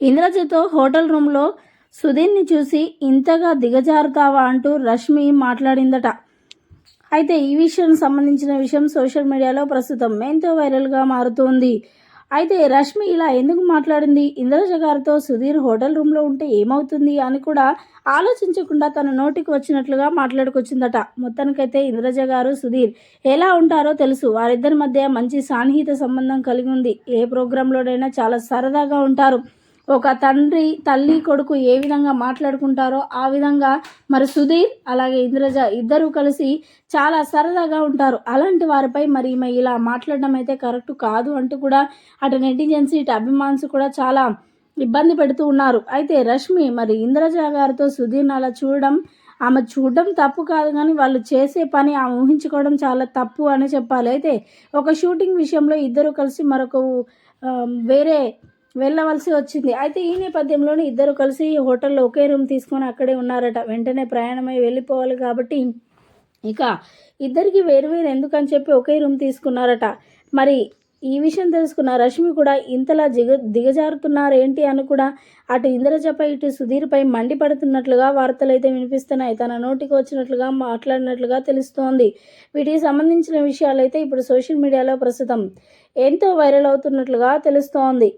ఇంద్రజిత్తో hotel రూమ్లో సుధీర్ని చూసి ఇంతగా దిగజారుతావా అంటూ రష్మి మాట్లాడిందట. అయితే ఈ విషయం సంబంధించిన విషయం సోషల్ మీడియాలో ప్రస్తుతం ఎంతో వైరల్గా మారుతోంది. అయితే రష్మి ఇలా ఎందుకు మాట్లాడింది? ఇంద్రజ గారితో సుధీర్ హోటల్ రూమ్లో ఉంటే ఏమవుతుంది అని కూడా ఆలోచించకుండా తన నోటికి వచ్చినట్లుగా మాట్లాడుకొచ్చిందట. మొత్తానికైతే ఇంద్రజ గారు సుధీర్ ఎలా ఉంటారో తెలుసు. వారిద్దరి మధ్య మంచి సాన్నిహిత సంబంధం కలిగి ఉంది. ఏ ప్రోగ్రాంలోనైనా చాలా సరదాగా ఉంటారు. ఒక తండ్రి తల్లి కొడుకు ఏ విధంగా మాట్లాడుకుంటారో ఆ విధంగా మరి సుధీర్ అలాగే ఇంద్రజ ఇద్దరూ కలిసి చాలా సరదాగా ఉంటారు. అలాంటి వారిపై మరి ఇలా మాట్లాడడం అయితే కరెక్ట్ కాదు అంటూ కూడా అటు నెటిజన్స్ ఇటు అభిమాన్స్ కూడా చాలా ఇబ్బంది పెడుతూ ఉన్నారు. అయితే రష్మి మరి ఇంద్రజ గారితో సుధీర్ని అలా చూడడం ఆమె చూడడం తప్పు కాదు కానీ వాళ్ళు చేసే పని ఆమె ఊహించుకోవడం చాలా తప్పు అని చెప్పాలి. అయితే ఒక షూటింగ్ విషయంలో ఇద్దరు కలిసి మరొక వేరే వెళ్ళవలసి వచ్చింది. అయితే ఈ నేపథ్యంలోనే ఇద్దరు కలిసి హోటల్లో ఒకే రూమ్ తీసుకొని అక్కడే ఉన్నారట. వెంటనే ప్రయాణమై వెళ్ళిపోవాలి కాబట్టి ఇక ఇద్దరికి వేరు వేరు ఎందుకని చెప్పి ఒకే రూమ్ తీసుకున్నారట. మరి ఈ విషయం తెలుసుకున్న రష్మి కూడా ఇంతలా దిగ దిగజారుతున్నారేంటి అని కూడా అటు ఇంద్రజపై ఇటు సుధీర్పై మండిపడుతున్నట్లుగా వార్తలు అయితే వినిపిస్తున్నాయి. తన నోటికి వచ్చినట్లుగా మాట్లాడినట్లుగా తెలుస్తోంది. వీటికి సంబంధించిన విషయాలు అయితే ఇప్పుడు సోషల్ మీడియాలో ప్రస్తుతం ఎంతో వైరల్ అవుతున్నట్లుగా తెలుస్తోంది.